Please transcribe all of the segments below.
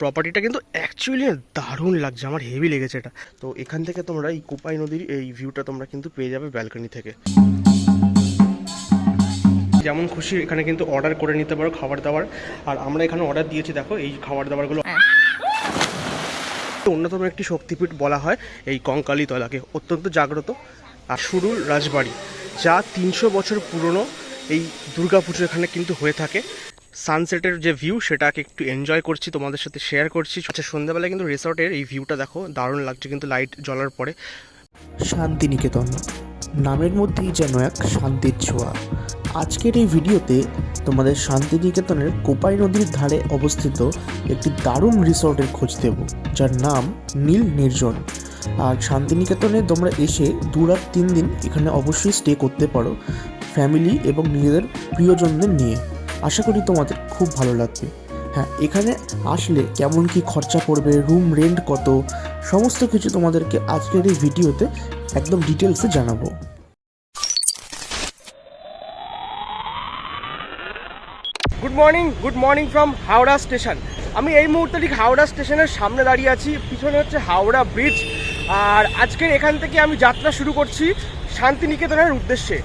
প্রপার্টিটা কিন্তু অ্যাকচুয়ালি দারুণ লাগছে, আমার হেভি লেগেছে এটা। তো এখান থেকে তোমরা এই কোপাই নদীর এই ভিউটা তোমরা কিন্তু পেয়ে যাবে ব্যালকনি থেকে। যেমন খুশি এখানে কিন্তু অর্ডার করে নিতে পারো খাবার দাবার। আর আমরা এখানে অর্ডার দিয়েছি, দেখো এই খাবার দাবারগুলো। অন্যতম একটি শক্তিপীঠ বলা হয় এই কঙ্কালী তলাকে অত্যন্ত জাগ্রত আর সুরুল রাজবাড়ি, যা তিনশো বছর পুরনো এই দুর্গাপুজো এখানে কিন্তু হয়ে থাকে। সানসেটের যে ভিউ সেটাকে একটু এনজয় করছি, তোমাদের সাথে শেয়ার করছি। আচ্ছা সন্ধ্যাবেলায় কিন্তু রিসর্টের এই ভিউটা দেখো, দারুণ লাগছে কিন্তু লাইট জ্বলার পরে। শান্তিনিকেতন, নামের মধ্যেই যেন এক শান্তির ছোঁয়া। আজকের এই ভিডিওতে তোমাদের শান্তিনিকেতনের কোপাই নদীর ধারে অবস্থিত একটি দারুণ রিসর্টের খোঁজ দেব, যার নাম নীল নির্জন। আর শান্তিনিকেতনে তোমরা এসে দু রাত তিন দিন এখানে অবশ্যই স্টে করতে পারো ফ্যামিলি এবং নিজেদের প্রিয়জনদের নিয়ে। আশা করি তোমাদের খুব ভালো লাগবে। হ্যাঁ এখানে আসলে কেমন কি খরচা পড়বে রুম রেন্ট কত, সমস্ত কিছু তোমাদেরকে আজকের এই ভিডিওতে একদম ডিটেলসে জানাব। Good morning good morning from Howrah station আমি এই মুহূর্তে ঠিক হাওড়া স্টেশনের সামনে দাঁড়িয়ে আছি, পিছনে হচ্ছে হাওড়া ব্রিজ আর আজকের এখান থেকে আমি যাত্রা শুরু করছি শান্তিনিকেতনের উদ্দেশ্যে।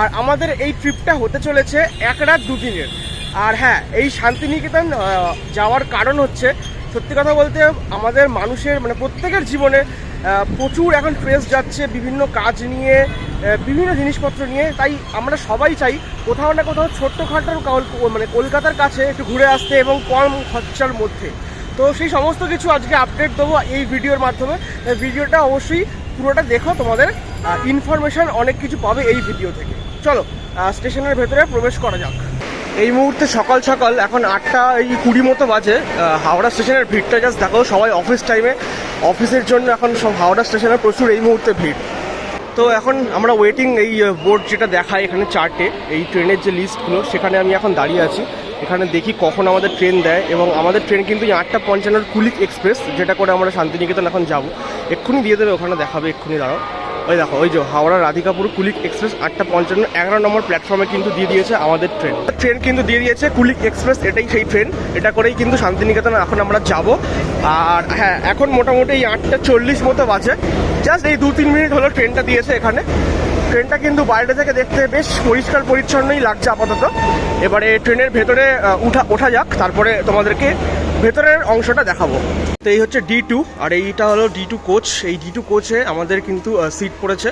আর আমাদের এই ট্রিপটা হতে চলেছে এক রাত দুদিনের। আর হ্যাঁ এই শান্তিনিকেতন যাওয়ার কারণ হচ্ছে, সত্যি কথা বলতে আমাদের মানুষের মানে প্রত্যেকের জীবনে প্রচুর এখন ট্রেস যাচ্ছে, বিভিন্ন কাজ নিয়ে বিভিন্ন জিনিসপত্র নিয়ে। তাই আমরা সবাই চাই কোথাও না কোথাও ছোট্টখাটো মানে কলকাতার কাছে একটু ঘুরে আসতে এবং কম খরচার মধ্যে। তো সেই সমস্ত কিছু আজকে আপডেট দেবো এই ভিডিওর মাধ্যমে। ভিডিওটা অবশ্যই পুরোটা দেখো, তোমাদের ইনফরমেশন অনেক কিছু পাবে এই ভিডিও থেকে। চলো স্টেশনের ভেতরে প্রবেশ করা যাক। এই মুহূর্তে সকাল সকাল, এখন আটটা এই কুড়ি মতো বাজে হাওড়া স্টেশনের ভিড়টা জাস্ট দেখো, সবাই অফিস টাইমে অফিসের জন্য এখন সব হাওড়া স্টেশনে প্রচুর এই মুহূর্তে ভিড়। তো এখন আমরা ওয়েটিং এই বোর্ড যেটা দেখায় এখানে চার্টে, এই ট্রেনের যে লিস্টগুলো সেখানে আমি এখন দাঁড়িয়ে আছি। এখানে দেখি কখন আমাদের ট্রেন দেয় এবং আমাদের ট্রেন কিন্তু আটটা পঞ্চান্নর কুলিক এক্সপ্রেস, যেটা করে আমরা শান্তিনিকেতন এখন যাব। এক্ষুনি দিয়ে দেবে, ওখানে দেখাবে, এক্ষুনি দাঁড়াও। ওই দেখো, ওই যে হাওড়া রাধিকাপুর কুলিক এক্সপ্রেস আটটা পঞ্চান্ন, এগারো নম্বর প্ল্যাটফর্মে কিন্তু দিয়ে দিয়েছে আমাদের ট্রেন ট্রেন কিন্তু দিয়ে দিয়েছে কুলিক এক্সপ্রেস, এটাই সেই ট্রেন এটা করেই কিন্তু শান্তিনিকেতন এখন আমরা যাব। আর হ্যাঁ এখন মোটামুটি এই আটটা চল্লিশ মতো বাজে। জাস্ট এই দু তিন মিনিট হলো ট্রেনটা দিয়েছে এখানে। ট্রেনটা কিন্তু বাইরে থেকে দেখতে বেশ পরিষ্কার পরিচ্ছন্নই লাগছে আপাতত। এবারে ট্রেনের ভেতরে উঠা, ওঠা যাক, তারপরে তোমাদেরকে ভেতরের অংশটা দেখাবো। তো এই হচ্ছে ডি টু আর এইটা হলো ডি টু কোচ এই ডি টু কোচে আমাদের কিন্তু সিট পড়েছে।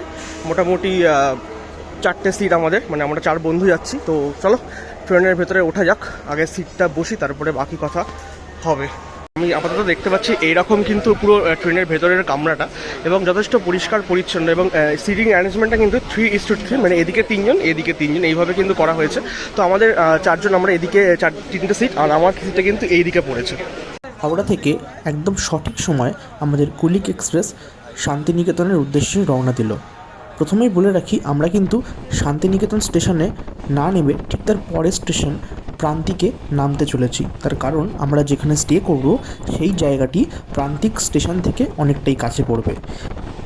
মোটামুটি চারটে সিট আমাদের মানে আমরা চার বন্ধু যাচ্ছি। তো চলো ট্রেনের ভেতরে ওঠা যাক। আগে সিটটা বসি, তারপরে বাকি কথা হবে। আমি আপাতত দেখতে পাচ্ছি এইরকম কিন্তু পুরো ট্রেনের ভেতরের কামরাটা এবং যথেষ্ট পরিষ্কার, পরিচ্ছন্ন এবং সিটিং অ্যারেঞ্জমেন্টটা কিন্তু থ্রি ইস টু থ্রি মানে এদিকে তিনজন এদিকে তিনজন, এইভাবে কিন্তু করা হয়েছে। তো আমাদের চারজন, আমরা এদিকে চার, তিনটে সিট আর আমার সিটটা কিন্তু এই দিকে পড়েছে। হাওড়া থেকে একদম সঠিক সময় আমাদের কুলিক এক্সপ্রেস শান্তিনিকেতনের উদ্দেশ্যে রওনা দিল। প্রথমেই বলে রাখি, আমরা কিন্তু শান্তিনিকেতন স্টেশনে না নেমে ঠিক তার পরের স্টেশন প্রান্তিকে নামতে চলেছি। তার কারণ আমরা যেখানে স্টে করব, সেই জায়গাটি প্রান্তিক স্টেশন থেকে অনেকটাই কাছে পড়বে।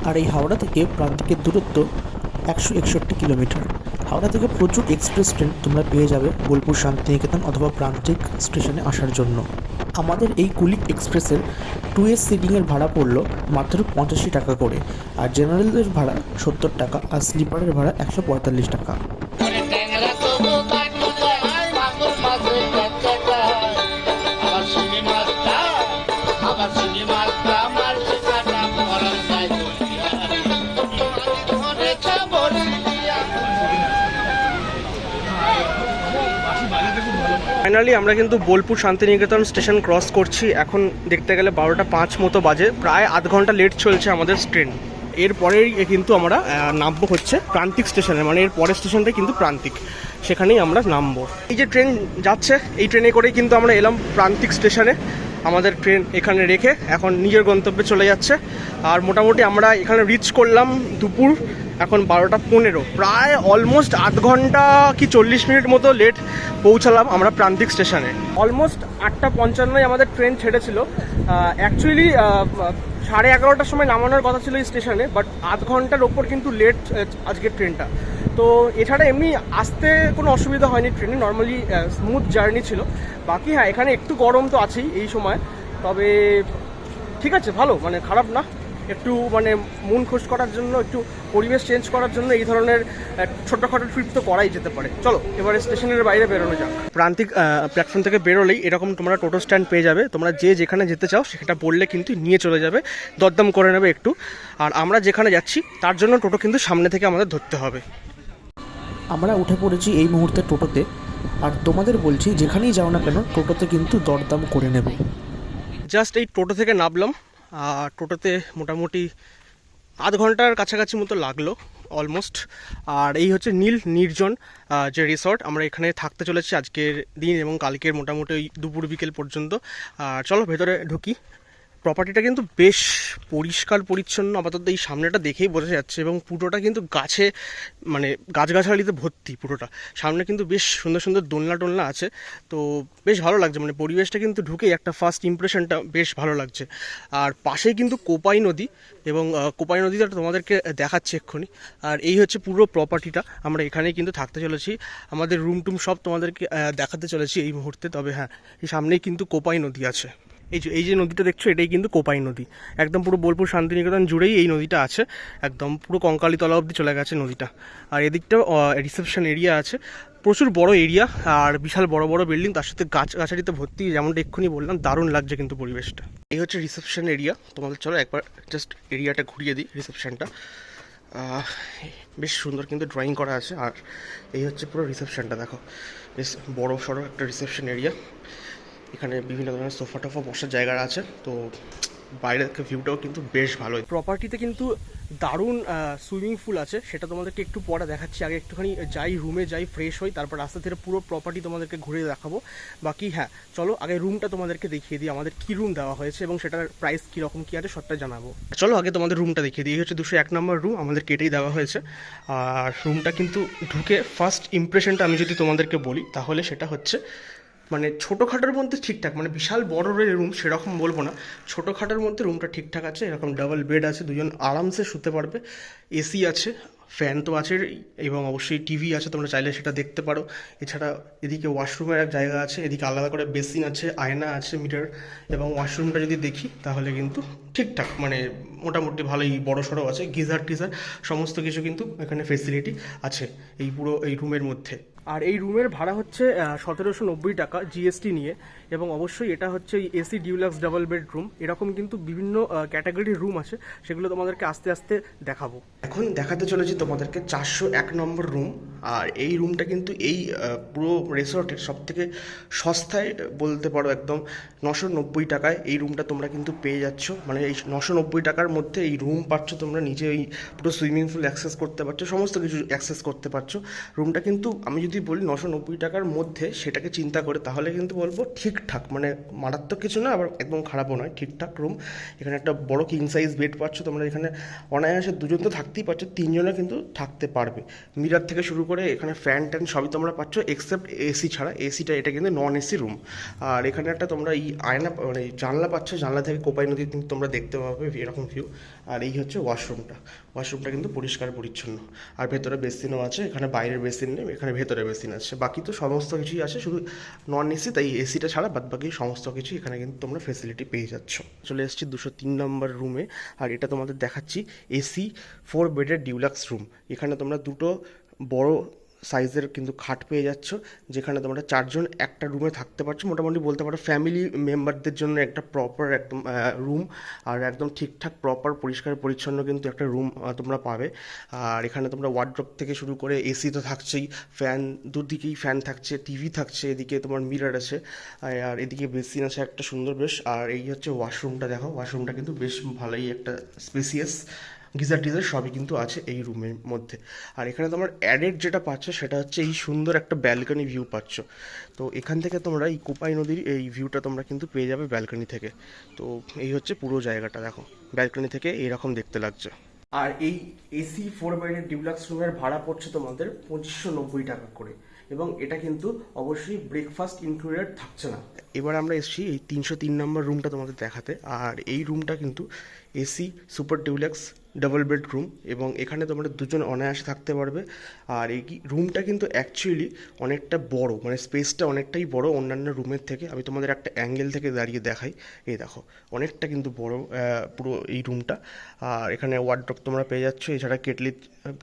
আর এই হাওড়া থেকে প্রান্তিকের দূরত্ব একশো একষট্টি কিলোমিটার। হাওড়া থেকে প্রচুর এক্সপ্রেস ট্রেন তোমরা পেয়ে যাবে বোলপুর শান্তিনিকেতন অথবা প্রান্তিক স্টেশনে আসার জন্য। আমাদের এই কুলিক এক্সপ্রেসের টু এস সিটিংয়ের ভাড়া পড়ল মাত্র পঁচাশি টাকা করে। আর জেনারেলের ভাড়া সত্তর টাকা, আর স্লিপারের ভাড়া একশো পঁয়তাল্লিশ টাকা। ফাইনালি আমরা কিন্তু বোলপুর শান্তিনিকেতন স্টেশন ক্রস করছি। এখন দেখতে গেলে বারোটা পাঁচ মতো বাজে। প্রায় আধ ঘণ্টা লেট চলছে আমাদের ট্রেন এরপরেই কিন্তু আমরা নামবো হচ্ছে প্রান্তিক স্টেশনে। মানে এর পরের স্টেশনটাই কিন্তু প্রান্তিক। সেখানেই আমরা নামবো। এই যে ট্রেন যাচ্ছে, এই ট্রেনে করেই কিন্তু আমরা এলাম প্রান্তিক স্টেশনে। আমাদের ট্রেন এখানে রেখে এখন নিজের গন্তব্যে চলে যাচ্ছে। আর মোটামুটি আমরা এখানে রিচ করলাম দুপুর এখন বারোটা পনেরো। প্রায় অলমোস্ট আধ ঘণ্টা কি চল্লিশ মিনিট মতো লেট পৌঁছালাম আমরা প্রান্তিক স্টেশনে অলমোস্ট আটটা পঞ্চান্নয় আমাদের ট্রেন ছেড়েছিল। অ্যাকচুয়ালি সাড়ে এগারোটার সময় নামানোর কথা ছিল এই স্টেশনে বাট আধ ঘণ্টার ওপর কিন্তু লেট আজকের ট্রেনটা তো এছাড়া এমনি আসতে কোনো অসুবিধা হয়নি ট্রেনে নর্মালি স্মুথ জার্নি ছিল। বাকি হ্যাঁ এখানে একটু গরম তো আছেই এই সময়। তবে ঠিক আছে, ভালো মানে খারাপ না। একটু মানে মন খোঁজ করার জন্য, একটু পরিবেশ চেঞ্জ করার জন্য এই ধরনের ছোটখাটো ট্রিপ তো করাই যেতে পারে। চলো, এবারে স্টেশনের বাইরে বেরোনো যাক। প্রান্তিক প্ল্যাটফর্ম থেকে বেরোলেই এরকম তোমরা টোটো স্ট্যান্ড পেয়ে যাবে। তোমরা যে যেখানে যেতে চাও, সেটা বললে কিন্তু নিয়ে চলে যাবে। দরদাম করে নেবে একটু। আর আমরা যেখানে যাচ্ছি, তার জন্য টোটো কিন্তু সামনে থেকে আমাদের ধরতে হবে। আমরা উঠে পড়েছি এই মুহূর্তে টোটোতে। আর তোমাদের বলছি, যেখানেই যাও না কেন, টোটোতে কিন্তু দরদাম করে নেবে। জাস্ট এই টোটো থেকে নামলাম। আর টোটোতে মোটামুটি আধ ঘণ্টার কাছাকাছি মতো লাগল অলমোস্ট আর এই হচ্ছে নীল নির্জন যে রিসর্ট আমরা এখানে থাকতে চলেছি আজকের দিন এবং কালকের মোটামুটি দুপুর বিকেল পর্যন্ত। আর চলো ভেতরে ঢুকি। প্রপার্টিটা কিন্তু বেশ পরিষ্কার, পরিচ্ছন্ন, আপাতত এই সামনেটা দেখেই বোঝা যাচ্ছে এবং পুরোটা কিন্তু গাছে মানে গাছগাছালিতে ভর্তি পুরোটা। সামনে কিন্তু বেশ সুন্দর সুন্দর দোলনা টোলনা আছে। তো বেশ ভালো লাগছে মানে পরিবেশটা কিন্তু ঢুকেই একটা ফার্স্ট ইমপ্রেশনটা বেশ ভালো লাগছে। আর পাশেই কিন্তু কোপাই নদী এবং কোপাই নদীটা তোমাদেরকে দেখাচ্ছে এক্ষুনি। আর এই হচ্ছে পুরো প্রপার্টিটা আমরা এখানেই কিন্তু থাকতে চলেছি। আমাদের রুম টুম সব তোমাদেরকে দেখাতে চলেছি এই মুহূর্তে। তবে হ্যাঁ এই সামনেই কিন্তু কোপাই নদী আছে। এই যে এই যে নদীটা দেখছ, এটাই কিন্তু কোপাই নদী। একদম পুরো বোলপুর শান্তিনিকেতন জুড়েই এই নদীটা আছে। একদম পুরো কঙ্কালীতলা অবধি চলে গেছে নদীটা। আর এদিকটা রিসেপশন এরিয়া আছে। প্রচুর বড় এরিয়া আর বিশাল বড় বড় বিল্ডিং তার সাথে গাছ গাছালিতে ভর্তি, যেমনটা এক্ষুনি বললাম, দারুণ লাগছে কিন্তু পরিবেশটা। এই হচ্ছে রিসেপশন এরিয়া তোমাদের চলো একবার জাস্ট এরিয়াটা ঘুরিয়ে দিই রিসেপশনটা বেশ সুন্দর কিন্তু ড্রয়িং করা আছে। আর এই হচ্ছে পুরো রিসেপশনটা দেখো। বেশ বড় সড়ো একটা রিসেপশন এরিয়া এখানে বিভিন্ন ধরনের সোফা টোফা বসার জায়গা আছে তো বাইরের ভিউটাও কিন্তু বেশ ভালো প্রপার্টিতে কিন্তু দারুণ সুইমিং পুল আছে সেটা তোমাদেরকে একটু পরে দেখাচ্ছি। আগে একটুখানি যাই রুমে যাই ফ্রেশ হই তারপর রাস্তা থেকে পুরো প্রপার্টি তোমাদেরকে ঘুরে দেখাবো। বাকি হ্যাঁ চলো আগে রুমটা তোমাদেরকে দেখিয়ে দিই আমাদের কি রুম দেওয়া হয়েছে এবং সেটার প্রাইস কীরকম কী আছে সবটা জানাব। চলো আগে তোমাদের রুমটা দেখিয়ে দিই হচ্ছে দুশো এক নম্বর রুম আমাদের কেটেই দেওয়া হয়েছে। আর রুমটা কিন্তু ঢুকে ফার্স্ট ইমপ্রেশনটা আমি যদি তোমাদেরকে বলি তাহলে সেটা হচ্ছে মানে ছোটোখাটোর মধ্যে ঠিকঠাক মানে বিশাল বড় রুম সেরকম বলব না, ছোটোখাটোর মধ্যে রুমটা ঠিকঠাক আছে, এরকম ডাবল বেড আছে, দুজন আরামসে শুতে পারবে এসি আছে ফ্যান তো আছে, এবং অবশ্যই টিভি আছে, তোমরা চাইলে সেটা দেখতে পারো। এছাড়া এদিকে ওয়াশরুমের এক জায়গা আছে, এদিকে আলাদা করে বেসিন আছে, আয়না আছে মিটার এবং ওয়াশরুমটা যদি দেখি, তাহলে কিন্তু ঠিকঠাক মানে মোটামুটি ভালোই বড় সড়ো আছে, গিজার টিজার, সমস্ত কিছু কিন্তু এখানে ফেসিলিটি আছে, এই পুরো, এই রুমের মধ্যে। আর এই রুমের ভাড়া হচ্ছে সতেরোশো নব্বই টাকা জিএসটি নিয়ে, এবং অবশ্যই এটা হচ্ছে এসি ডিউলাক্স ডাবল বেডরুম। এরকম কিন্তু বিভিন্ন ক্যাটাগরির রুম আছে, সেগুলো তোমাদেরকে আস্তে আস্তে দেখাবো। এখন দেখাতে চলেছি তোমাদেরকে চারশো এক নম্বর রুম। আর এই রুমটা কিন্তু এই পুরো রিসর্টের সব থেকে সস্তায় বলতে পারো একদম নশো নব্বই টাকায় এই রুমটা তোমরা কিন্তু পেয়ে যাচ্ছ। মানে এই নশো নব্বই টাকার মধ্যে এই রুম পাচ্ছ তোমরা নিজে এই পুরো সুইমিং পুল অ্যাক্সেস করতে পারছ, সমস্ত কিছু অ্যাক্সেস করতে পারছ। রুমটা কিন্তু আমি যদি বলি নশো নব্বই টাকার মধ্যে সেটাকে চিন্তা করে তাহলে কিন্তু বলব ঠিকঠাক মানে মারাত্মক কিছু না, আবার একদম খারাপও নয়, ঠিকঠাক রুম। এখানে একটা বড় কিং সাইজ বেড পাচ্ছ তোমরা, এখানে অনায়াসে দুজন তো থাকতেই পারছ তিনজনে কিন্তু থাকতে পারবে। মিরার থেকে শুরু করে এখানে ফ্যান ট্যান সবই তোমরা পাচ্ছ এক্সেপ্ট এসি ছাড়া। এসিটা এটা কিন্তু নন এসি রুম আর এখানে একটা তোমরা এই আয়না মানে জানলা পাচ্ছ, জানলা থেকে কোপাই নদী কিন্তু তোমরা দেখতে পাবে এরকম ভিউ আর এই হচ্ছে ওয়াশরুমটা ওয়াশরুমটা কিন্তু পরিষ্কার, পরিচ্ছন্ন। আর ভেতরে বেসিনও আছে, এখানে বাইরের বেসিন নেই, এখানে ভেতরে বেসিন আছে। বাকি তো সমস্ত কিছুই আছে, শুধু নন এসি তাই এসিটা ছাড়া বাদ বাকি সমস্ত কিছু এখানে কিন্তু তোমরা ফেসিলিটি পেয়ে যাচ্ছ। চলে এসেছি দুশো তিন নম্বর রুমে আর এটা তোমাদের দেখাচ্ছি এসি ফোর বেডের ডিউলাক্স রুম এখানে তোমরা দুটো বড় সাইজের কিন্তু খাট পেয়ে যাচ্ছ, যেখানে তোমরা চারজন একটা রুমে থাকতে পারছ। মোটামুটি বলতে পারো ফ্যামিলি মেম্বারদের জন্য একটা প্রপার একদম রুম আর একদম ঠিকঠাক প্রপার পরিষ্কার পরিচ্ছন্ন কিন্তু একটা রুম তোমরা পাবে। আর এখানে তোমরা ওয়ার্ড্রপ থেকে শুরু করে এসি তো থাকছেই ফ্যান দুদিকেই ফ্যান থাকছে টিভি থাকছে, এদিকে তোমার মিরার আছে, আর এদিকে বেসিন আছে একটা সুন্দর বেশ। আর এই হচ্ছে ওয়াশরুমটা দেখো ওয়াশরুমটা কিন্তু বেশ ভালোই একটা স্পেসিয়াস গিজার টিজার সবই কিন্তু আছে এই রুমের মধ্যে। আর এখানে তোমার অ্যাডেড যেটা পাচ্ছ সেটা হচ্ছে এই সুন্দর একটা ব্যালকনি ভিউ পাচ্ছ। তো এখান থেকে তোমরা এই কোপাই নদীর এই ভিউটা তোমরা কিন্তু পেয়ে যাবে ব্যালকনি থেকে। তো এই হচ্ছে পুরো জায়গাটা দেখো। ব্যালকনি থেকে এইরকম দেখতে লাগছে। আর এই এসি ফোর বেডের ডিউলাক্স রুমের ভাড়া পড়ছে তোমাদের পঁচিশশো নব্বই টাকা করে। এবং এটা কিন্তু অবশ্যই ব্রেকফাস্ট ইনক্লুডেড থাকছে না। এবার আমরা এসেছি এই তিনশো তিন নম্বর রুমটা তোমাদের দেখাতে। আর এই রুমটা কিন্তু AC super deluxe double bedroom এবং এখানে তোমরা দুজন অনায়াসে থাকতে পারবে। আর এই রুমটা কিন্তু অ্যাকচুয়ালি অনেকটা বড় মানে স্পেসটা অনেকটাই বড় অন্যান্য রুমের থেকে। আমি তোমাদের একটা অ্যাঙ্গেল থেকে দাঁড়িয়ে দেখাই। এই দেখো, অনেকটা কিন্তু বড় পুরো এই রুমটা আর এখানে ওয়ার্ড্রপ তোমরা পেয়ে যাচ্ছ। এছাড়া কেটলি,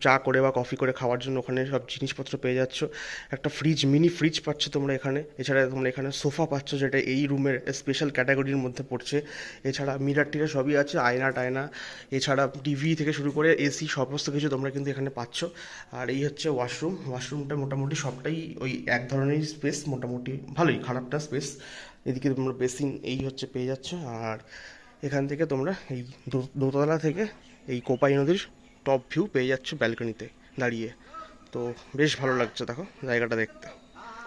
চা করে বা কফি করে খাওয়ার জন্য ওখানে সব জিনিসপত্র পেয়ে যাচ্ছ। একটা ফ্রিজ মিনি ফ্রিজ পাচ্ছ তোমরা এখানে। এছাড়া তোমরা এখানে সোফা পাচ্ছ, যেটা এই রুমের স্পেশাল ক্যাটাগরির মধ্যে পড়ছে। এছাড়া মিরার টিরা সবই আছে, আয়না টায়না। এছাড়া টিভি থেকে শুরু করে এসি সমস্ত কিছু তোমরা কিন্তু এখানে পাচ্ছ। আর এই হচ্ছে ওয়াশরুম। ওয়াশরুমটা মোটামুটি সবটাই ওই এক ধরনের স্পেস, মোটামুটি ভালোই, খারাপটা স্পেস। এদিকে তোমরা বেসিন এই হচ্ছে পেয়ে যাচ্ছ। আর এখান থেকে তোমরা এই দোতলা থেকে এই কোপাই নদীর টপ ভিউ পেয়ে যাচ্ছ ব্যালকনিতে দাঁড়িয়ে। তো বেশ ভালো লাগছে, দেখো জায়গাটা দেখতে।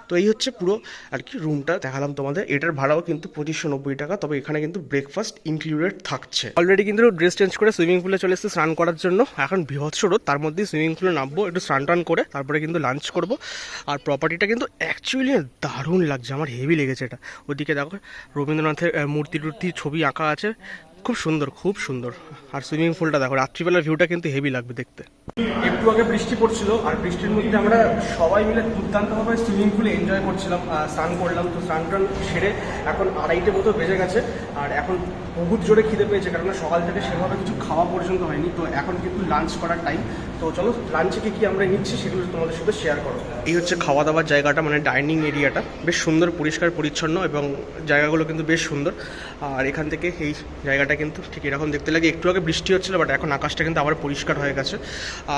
তো এই হচ্ছে পুরো আর কি রুমটা দেখালাম তোমাদের। এটার ভাড়াও কিন্তু পঁচিশশো নব্বই টাকা। তবে এখানে কিন্তু ব্রেকফাস্ট ইনক্লুডেড থাকছে। অলরেডি কিন্তু ড্রেস চেঞ্জ করে সুইমিং পুলে চলে এসেছে স্নান করার জন্য। এখন বৃহৎ রোদ তার মধ্যে সুইমিং পুলে নামবো, একটু স্নান টান করে, তারপরে কিন্তু লাঞ্চ করব। আর প্রপার্টিটা কিন্তু অ্যাকচুয়ালি দারুণ লাগছে। আমার হেভি লেগেছে এটা। ওদিকে দেখো রবীন্দ্রনাথের মূর্তি টুর্তি ছবি আঁকা আছে। খুব সুন্দর খুব সুন্দর। আর সুইমিং পুলটা দেখো, রাত্রিবেলার ভিউটা কিন্তু হেভি লাগবে দেখতে। একটু আগে বৃষ্টি পড়ছিল, আর বৃষ্টির মধ্যে আমরা সবাই মিলে দুর্দান্তভাবে সুইমিং পুলে এনজয় করছিলাম স্নান করলাম। তো স্নান টান সেরে এখন আড়াইটে মতো বেজে গেছে, আর এখন বহুত জোরে খিদে পেয়েছে কারণ সকাল থেকে সেভাবে কিছু খাওয়া পর্যন্ত হয়নি। তো এখন কিন্তু লাঞ্চ করার টাইম তো চলো লাঞ্চে কি কি আমরা নিচ্ছি সেগুলো তোমাদের সাথে শেয়ার করো। এই হচ্ছে খাওয়া দাওয়ার জায়গাটা মানে ডাইনিং এরিয়াটা বেশ সুন্দর, পরিষ্কার, পরিচ্ছন্ন এবং জায়গাগুলো কিন্তু বেশ সুন্দর। আর এখান থেকে এই জায়গাটা কিন্তু ঠিক এরকম দেখতে লাগে। একটু আগে বৃষ্টি হচ্ছিল বাট এখন আকাশটা কিন্তু আবার পরিষ্কার হয়ে গেছে।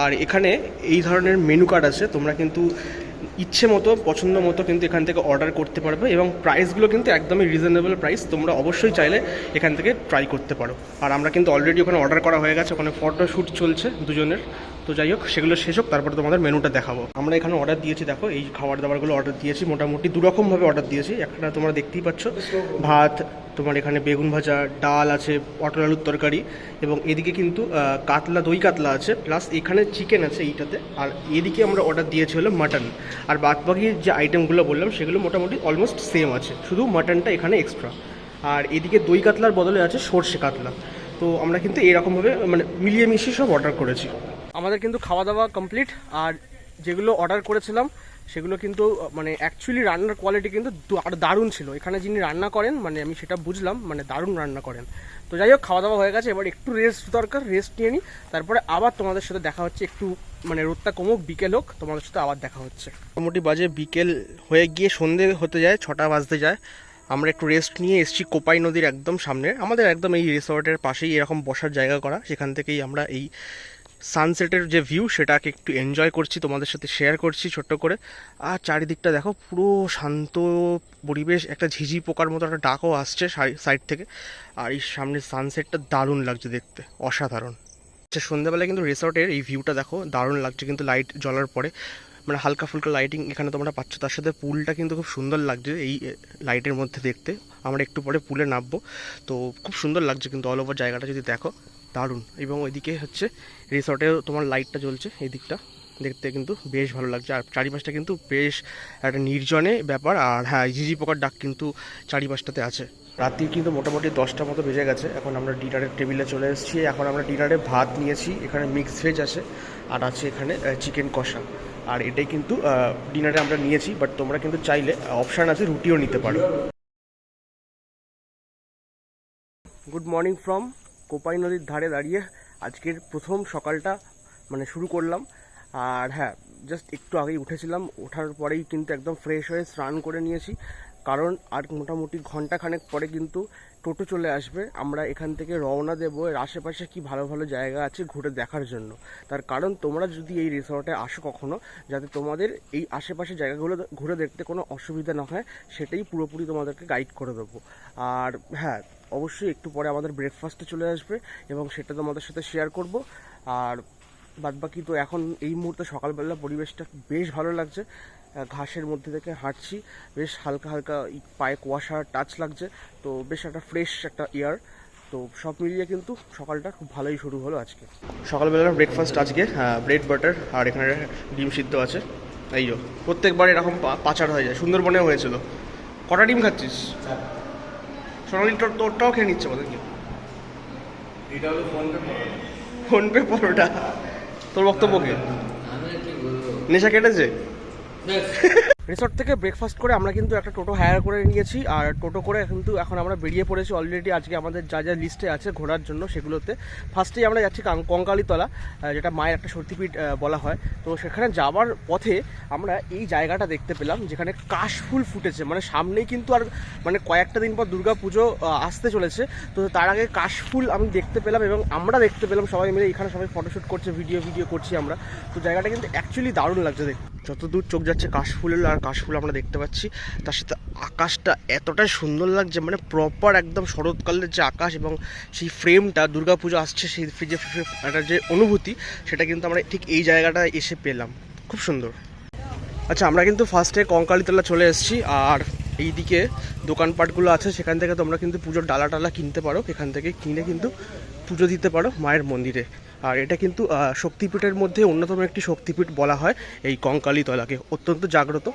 আর এখানে এই ধরনের মেনু কার্ড আছে, তোমরা কিন্তু ইচ্ছে মতো, পছন্দ মতো কিন্তু এখান থেকে অর্ডার করতে পারবে এবং প্রাইসগুলো কিন্তু একদমই রিজনেবল প্রাইস তোমরা অবশ্যই চাইলে এখান থেকে ট্রাই করতে পারো। আর আমরা কিন্তু অলরেডি ওখানে অর্ডার করা হয়ে গেছে, ওখানে ফটো শ্যুট চলছে দুজনের। তো যাই হোক, সেগুলো শেষ হোক, তারপরে তোমাদের মেনুটা দেখাবো। আমরা এখানে অর্ডার দিয়েছি, দেখো, এই খাবার দাবারগুলো অর্ডার দিয়েছি। মোটামুটি দুরকমভাবে অর্ডার দিয়েছি। একটা তোমরা দেখতেই পাচ্ছ, ভাত তোমার এখানে বেগুন ভাজা, ডাল আছে, পটল আলুর তরকারি এবং এদিকে কিন্তু কাতলা, দই কাতলা আছে প্লাস এখানে চিকেন আছে এইটাতে। আর এদিকে আমরা অর্ডার দিয়েছি হলো মাটন আর বাদ বাকি যে আইটেমগুলো বললাম, সেগুলো মোটামুটি অলমোস্ট সেম আছে। শুধু মাটনটা এখানে এক্সট্রা আর এদিকে দই কাতলার বদলে আছে সর্ষে কাতলা। তো আমরা কিন্তু এরকমভাবে মানে মিলিয়ে মিশিয়ে সব অর্ডার করেছি। আমাদের কিন্তু খাওয়া দাওয়া কমপ্লিট আর যেগুলো অর্ডার করেছিলাম সেগুলো কিন্তু মানে অ্যাকচুয়ালি রান্নার কোয়ালিটি কিন্তু দারুণ ছিল। এখানে যিনি রান্না করেন মানে আমি সেটা বুঝলাম মানে দারুণ রান্না করেন। তো যাই হোক খাওয়া দাওয়া হয়ে গেছে, এবার একটু রেস্ট দরকার রেস্ট নিয়ে নিই। তারপরে আবার তোমাদের সাথে দেখা হচ্ছে, একটু মানে রোদটা কমুক, বিকেল হোক, তোমাদের সাথে আবার দেখা হচ্ছে। মোটামুটি বাজে বিকেল হয়ে গিয়ে সন্ধে হতে যায়, ছটা বাজতে যায়। আমরা একটু রেস্ট নিয়ে এসেছি কোপাই নদীর একদম সামনে। আমাদের একদম এই রিসর্টের পাশেই এরকম বসার জায়গা করা। সেখান থেকেই আমরা এই সানসেটের যে ভিউ সেটাকে একটু এনজয় করছি, তোমাদের সাথে শেয়ার করছি ছোট্ট করে। আর চারিদিকটা দেখো, পুরো শান্ত পরিবেশ, একটা ঝিঝি পোকার মতো একটা ডাকও আসছে সাইড থেকে। আর এই সামনে সানসেটটা দারুণ লাগছে দেখতে, অসাধারণ। আচ্ছা সন্ধ্যাবেলায় কিন্তু রিসর্টের এই ভিউটা দেখো, দারুণ লাগছে কিন্তু লাইট জ্বলার পরে। মানে হালকা ফুলকা লাইটিং এখানে তোমরা পাচ্ছ, তার সাথে পুলটা কিন্তু খুব সুন্দর লাগছে এই লাইটের মধ্যে দেখতে। আমরা একটু পরে পুলে নামবো। তো খুব সুন্দর লাগছে কিন্তু অল ওভার জায়গাটা যদি দেখো। দারুণ। এবং ওইদিকে হচ্ছে রিসর্টেও তোমার লাইটটা জ্বলছে এই দিকটা। দেখতে কিন্তু বেশ ভালো লাগছে। আর চারিপাশটা কিন্তু বেশ একটা নির্জনে ব্যাপার। আর হ্যাঁ ঝিঝি পোকার ডাক কিন্তু চারিপাশটাতে আছে। রাত্রি কিন্তু মোটামুটি দশটা মতো বেজে গেছে। এখন আমরা ডিনারের টেবিলে চলে এসেছি। এখন আমরা ডিনারে ভাত নিয়েছি। এখানে মিক্স ভেজ আছে। আর আছে এখানে চিকেন কষা। আর এটাই কিন্তু ডিনারে আমরা নিয়েছি। বাট তোমরা কিন্তু চাইলে অপশান আছে, রুটিও নিতে পারো। গুড মর্নিং ফ্রম কোপাই নদীর ধারে দাঁড়িয়ে আজকের প্রথম সকালটা মানে শুরু করলাম। আর হ্যাঁ জাস্ট একটু আগেই উঠেছিলাম। ওঠার পরেই কিন্তু একদম ফ্রেশ হয়ে স্নান করে নিয়েছি। কারণ আর মোটামুটি ঘন্টাখানেক পরে কিন্তু টোটো চলে আসবে। আমরা এখান থেকে রওনা দেবো এর আশেপাশে কি ভালো ভালো জায়গা আছে ঘুরে দেখার জন্য। তার কারণ তোমরা যদি এই রিসর্টে আসো কখনো, যাতে তোমাদের এই আশেপাশে জায়গাগুলো ঘুরে দেখতে কোনো অসুবিধা না হয়, সেটাই পুরোপুরি তোমাদেরকে গাইড করে দেবো। আর হ্যাঁ অবশ্যই একটু পরে আমাদের ব্রেকফাস্টে চলে আসবে এবং সেটা তোমাদের সাথে শেয়ার করব। আর বাদবাকি তো এখন এই মুহূর্তে সকালবেলা পরিবেশটা বেশ ভালো লাগছে। ঘাসের মধ্যে থেকে হাঁটছি। বেশ হালকা হালকা পায়ে কুয়াশার টাচ লাগছে। তো বেশ একটা ফ্রেশ একটা এয়ার তো সব মিলিয়ে কিন্তু সকালটা খুব ভালোই শুরু হলো আজকে। সকালবেলার ব্রেকফাস্ট আজকে ব্রেড বাটার আর এখানে ডিম সিদ্ধ আছে। এই যো প্রত্যেকবার এরকম পা- পাচার হয়ে যায়। সুন্দরবনে হয়েছিল। কটা ডিম খাচ্ছিস? সোনালি তোর তোরটাও খেয়ে নিচ্ছে বোধ কি এটা হলো ফোন পে ফোনপে পরোটা তোর বক্তব্য কি নেশা কেটেছে রিসর্ট থেকে ব্রেকফাস্ট করে আমরা কিন্তু একটা টোটো হায়ার করে নিয়েছি। আর টোটো করে কিন্তু এখন আমরা বেরিয়ে পড়েছি অলরেডি আজকে আমাদের যা যা লিস্টে আছে ঘোরার জন্য সেগুলোতে। ফার্স্টেই আমরা যাচ্ছি কঙ্কালীতলা যেটা মায়ের একটা সত্যিপীঠ বলা হয়। তো সেখানে যাওয়ার পথে আমরা এই জায়গাটা দেখতে পেলাম, যেখানে কাশফুল ফুটেছে। মানে সামনেই কিন্তু আর মানে কয়েকটা দিন পর দুর্গা পুজো আসতে চলেছে। তো তার আগে কাশফুল আমি দেখতে পেলাম এবং আমরা দেখতে পেলাম সবাই মিলে। এখানে সবাই ফটোশ্যুট করছে ভিডিও ভিডিও করছি আমরা। তো জায়গাটা কিন্তু অ্যাকচুয়ালি দারুণ লাগছে দেখ যত দূর চোখ যাচ্ছে কাশফুল আর কাশফুল আমরা দেখতে পাচ্ছি। তার সাথে আকাশটা এতটাই সুন্দর লাগছে মানে প্রপার একদম শরৎকালের যে আকাশ এবং সেই ফ্রেমটা দুর্গাপুজো আসছে সেই যে একটা যে অনুভূতি, সেটা কিন্তু আমরা ঠিক এই জায়গাটা এসে পেলাম। খুব সুন্দর। আচ্ছা আমরা কিন্তু ফার্স্টে কঙ্কালীতলা চলে এসেছি, আর এইদিকে দোকানপাটগুলো আছে, সেখান থেকে তোমরা কিন্তু পুজোর ডালা টালা কিনতে পারো। এখান থেকে কিনে কিন্তু পুজো দিতে পারো মায়ের মন্দিরে। আর এটা কিন্তু শক্তিপীঠের মধ্যে অন্যতম একটি শক্তিপীঠ বলা হয়, এই কঙ্কালীতলাকে। অত্যন্ত জাগ্রত।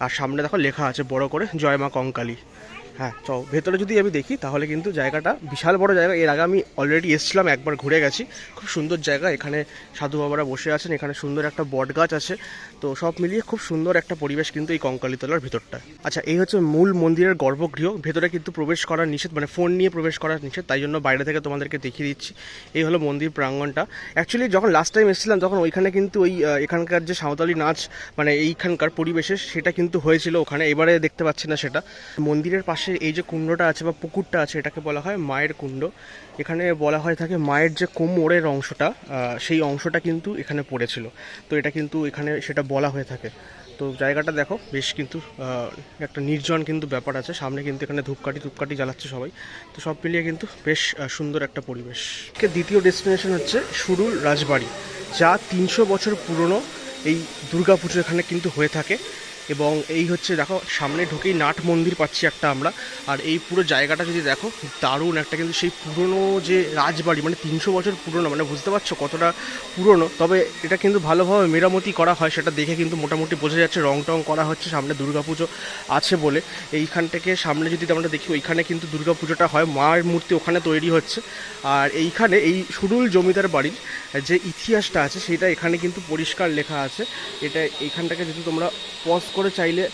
আর সামনে দেখো লেখা আছে বড় করে, জয় মা কঙ্কালী। হ্যাঁ চ ভেতরে যদি আমি দেখি, তাহলে কিন্তু জায়গাটা বিশাল বড় জায়গা। এর আগে আমি অলরেডি এসেছিলাম, একবার ঘুরে গেছি। খুব সুন্দর জায়গা। এখানে সাধু বাবারা বসে আছেন। এখানে সুন্দর একটা বট গাছ আছে। তো সব মিলিয়ে খুব সুন্দর একটা পরিবেশ কিন্তু এই কঙ্কালীতলার ভেতরটা আচ্ছা এই হচ্ছে মূল মন্দিরের গর্ভগৃহ। ভেতরে কিন্তু প্রবেশ করার নিষেধ মানে ফোন নিয়ে প্রবেশ করার নিষেধ। তাই জন্য বাইরে থেকে তোমাদেরকে দেখিয়ে দিচ্ছি। এই হলো মন্দির প্রাঙ্গণটা অ্যাকচুয়ালি যখন লাস্ট টাইম এসেছিলাম, তখন ওইখানে কিন্তু ওই এখানকার যে সাঁওতালি নাচ মানে এইখানকার পরিবেশে সেটা কিন্তু হয়েছিল ওখানে। এবারে দেখতে পাচ্ছি না সেটা। মন্দিরের পাশে এই যে কুণ্ডটা আছে বা পুকুরটা আছে, এটাকে বলা হয় মায়ের কুণ্ড। এখানে বলা হয় থাকে মায়ের যে কোমরের অংশটা সেই অংশটা কিন্তু এখানে পড়েছিল। তো এটা কিন্তু এখানে সেটা বলা হয়ে থাকে। তো জায়গাটা দেখো, বেশ কিন্তু একটা নির্জন কিন্তু ব্যাপার আছে। সামনে কিন্তু এখানে ধূপকাঠি ধূপকাঠি জ্বালাচ্ছে সবাই। তো সব মিলিয়ে কিন্তু বেশ সুন্দর একটা পরিবেশ। দ্বিতীয় ডেস্টিনেশন হচ্ছে সুরুল রাজবাড়ি, যা তিনশো বছর পুরনো এই দুর্গাপুজো এখানে কিন্তু হয়ে থাকে। এবং এই হচ্ছে, দেখো, সামনে ঢুকেই নাট মন্দির পাচ্ছি একটা আমরা। আর এই পুরো জায়গাটা যদি দেখো, দারুণ একটা কিন্তু সেই পুরনো যে রাজবাড়ি মানে তিনশো বছর পুরনো মানে বুঝতে পারছ কতটা পুরনো? তবে এটা কিন্তু ভালোভাবে মেরামতি করা হয়, সেটা দেখে কিন্তু মোটামুটি বোঝা যাচ্ছে রং টং করা হচ্ছে, সামনে দুর্গাপুজো আছে বলে। এইখান থেকে সামনে যদি আমরা দেখি, ওইখানে কিন্তু দুর্গাপুজোটা হয় মায়ের মূর্তি ওখানে তৈরি হচ্ছে। আর এইখানে এই সুরুল জমিদার বাড়ির যে ইতিহাসটা আছে, সেটা এখানে কিন্তু পরিষ্কার লেখা আছে। এটা এইখানটাকে যদি তোমরা পজ করে চাইলে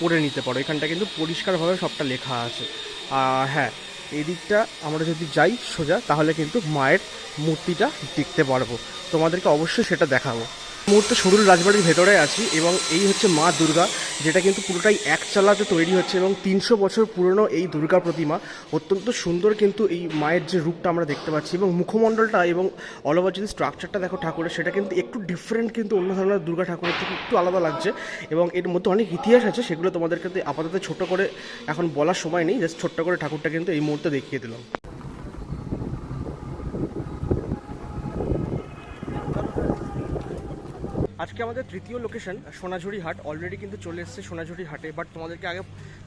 পড়ে নিতে পারো। এখানটা কিন্তু পরিষ্কারভাবে সবটা লেখা আছে। আর হ্যাঁ এদিকটা দিকটা আমরা যদি যাই সোজা, তাহলে কিন্তু মায়ের মূর্তিটা দেখতে পারব। তোমাদেরকে অবশ্যই সেটা দেখাবো। মুহূর্তে সরুল রাজবাড়ির ভেতরে আছি এবং এই হচ্ছে মা দুর্গা, যেটা কিন্তু পুরোটাই এক চালাতে তৈরি হচ্ছে এবং তিনশো বছর পুরনো এই দুর্গা প্রতিমা। অত্যন্ত সুন্দর কিন্তু এই মায়ের যে রূপটা আমরা দেখতে পাচ্ছি এবং মুখমণ্ডলটা এবং অল ওভার যদি স্ট্রাকচারটা দেখো ঠাকুরের, সেটা কিন্তু একটু ডিফারেন্ট কিন্তু অন্য ধরনের দুর্গা ঠাকুরের থেকে একটু আলাদা লাগছে এবং এর মধ্যে অনেক ইতিহাস আছে, সেগুলো তোমাদেরকে আপাতত ছোট করে এখন বলার সময় নেই জাস্ট ছোট্ট করে ঠাকুরটা কিন্তু এই মুহূর্তে দেখিয়ে দিলাম। আজকে আমাদের তৃতীয় লোকেশন সোনাঝুরি হাট। অলরেডি কিন্তু চলে এসেছে সোনাঝুরি হাটে বাট তোমাদেরকে আগে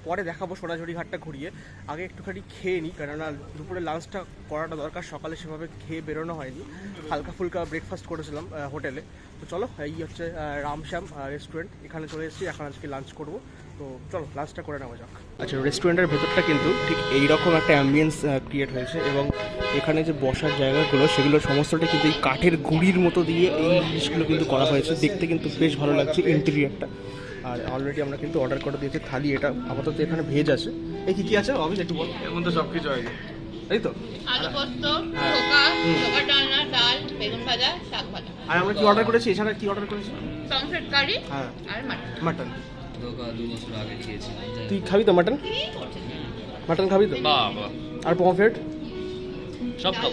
পরে দেখাবো সোনাঝুরি হাটটা ঘুরিয়ে। আগে একটুখানি খেয়ে নিই, কেননা দুপুরে লাঞ্চটা করাটা দরকার, সকালে সেভাবে খেয়ে বেরোনো হয়নি। হালকা ফুলকা ব্রেকফাস্ট করেছিলাম হোটেলে। তো চলো, এই হচ্ছে রামশ্যাম রেস্টুরেন্ট এখানে চলে এসেছি, এখন আজকে লাঞ্চ করব। তো চলো লাঞ্চটা করে নেওয়া যাক। আচ্ছা রেস্টুরেন্টের ভেতরটা কিন্তু ঠিক এইরকম একটা অ্যাম্বিয়েন্স ক্রিয়েট হয়েছে এবং এখানে যে বসার জায়গাগুলো সেগুলো সমস্তটা কিন্তু এই কাঠের গুঁড়ির মতো দিয়ে এই জিনিসগুলো কিন্তু করা হয়েছে। দেখতে কিন্তু বেশ ভালো লাগছে ইন্টেরিয়ারটা। আর অলরেডি আমরা কিন্তু অর্ডার করে দিয়েছি থালি এটা আপাতত এখানে ভেজ আছে। এই কী কী আছে অমিত একটু বল। এর মধ্যে সব কিছু আছে। তাই তো। আলু হ্যাঁ। চোখা হুম। চোখার ডালনা ডাল বেগুন ভাজা শাক ভাজা। আর আমরা কি অর্ডার করেছি? এছাড়া কি অর্ডার করেছি? কারি হ্যাঁ। আর মাটন। তুই খাবি তো মাটন? মাটন খাবি তো? বাবা আর পমফ্রেট সব খাব।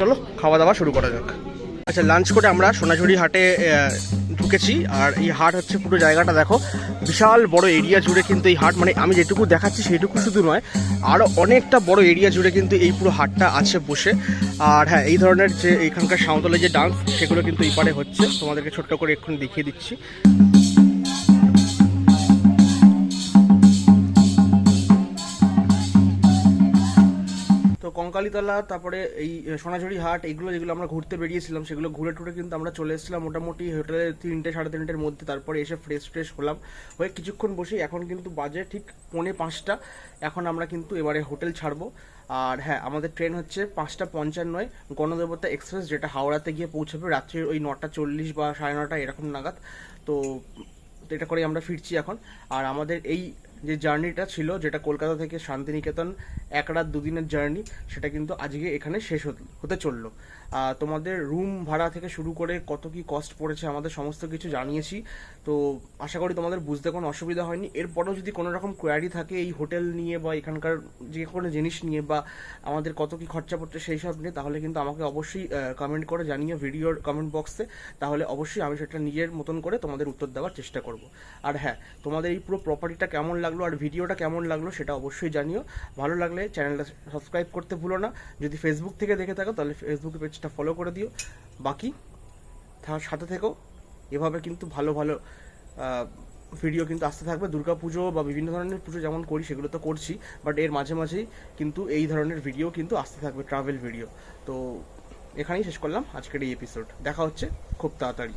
চলো, খাওয়া দাওয়া শুরু করা যাক। আচ্ছা লাঞ্চ করে আমরা সোনাঝুরি হাটে ঢুকেছি। আর এই হাট হচ্ছে পুরো জায়গাটা দেখো। বিশাল বড় এরিয়া জুড়ে কিন্তু এই হাট মানে আমি যেটুকু দেখাচ্ছি সেটুকু শুধু নয় আরও অনেকটা বড় এরিয়া জুড়ে কিন্তু এই পুরো হাটটা আছে বসে। আর হ্যাঁ এই ধরনের যে এখানকার সাঁওতালের যে ডান্স সেগুলো কিন্তু এই পারে হচ্ছে। তোমাদেরকে ছোট্ট করে এক্ষুনি দেখিয়ে দিচ্ছি। কঙ্কালীতলা তারপরে এই সোনাঝুরি হাট এগুলো যেগুলো আমরা ঘুরতে বেরিয়েছিলাম, সেগুলো ঘুরে টুরে কিন্তু আমরা চলে এসেছিলাম মোটামুটি হোটেলে তিনটে, সাড়ে তিনটের মধ্যে। তারপরে এসে ফ্রেশ ফ্রেশ হলাম। হয়ে কিছুক্ষণ বসে এখন কিন্তু বাজে ঠিক পৌনে পাঁচটা। এখন আমরা কিন্তু এবারে হোটেল ছাড়বো। আর হ্যাঁ আমাদের ট্রেন হচ্ছে পাঁচটা পঞ্চান্নয়, গণদেবতা এক্সপ্রেস, যেটা হাওড়াতে গিয়ে পৌঁছাবে রাত্রির ওই নটা চল্লিশ বা সাড়ে নটা, এরকম নাগাদ। তো এটা করেই আমরা ফিরছি এখন। আর আমাদের এই যে জার্নিটা ছিল, যেটা কলকাতা থেকে শান্তিনিকেতন, এক রাত দুদিনের জার্নি, সেটা কিন্তু আজকে এখানে শেষ হতে- চলল। তোমাদের রুম ভাড়া থেকে শুরু করে কত কি কস্ট পড়েছে আমাদের সমস্ত কিছু জানিয়েছি। তো আশা করি তোমাদের বুঝতে কোনো অসুবিধা হয়নি। এরপরেও যদি কোনো রকম কোয়ারি থাকে এই হোটেল নিয়ে বা এখানকার যে কোনো জিনিস নিয়ে বা আমাদের কত কি খরচা পড়ছে সেই সব নিয়ে, তাহলে কিন্তু আমাকে অবশ্যই কমেন্ট করে জানিয়ে ভিডিওর কমেন্ট বক্সে তাহলে অবশ্যই আমি সেটা নিজের মতন করে তোমাদের উত্তর দেওয়ার চেষ্টা করব। আর হ্যাঁ তোমাদের এই পুরো প্রপার্টিটা কেমন লাগল আর ভিডিওটা কেমন লাগল সেটা অবশ্যই জানিও। ভালো লাগলে চ্যানেলটা সাবস্ক্রাইব করতে ভুলো না। যদি ফেসবুক থেকে দেখে থাকো, তাহলে ফেসবুক পেজটা পেজটা ফলো করে দিও। বাকি তার সাথে থেকেও এভাবে কিন্তু ভালো ভালো ভিডিও কিন্তু আসতে থাকবে। দুর্গা পুজো বা বিভিন্ন ধরনের পুজো যেমন করি, সেগুলো তো করছি। বাট এর মাঝে মাঝেই কিন্তু এই ধরনের ভিডিও কিন্তু আসতে থাকবে ট্রাভেল ভিডিও তো এখানেই শেষ করলাম আজকের এই এপিসোড দেখা হচ্ছে খুব তাড়াতাড়ি।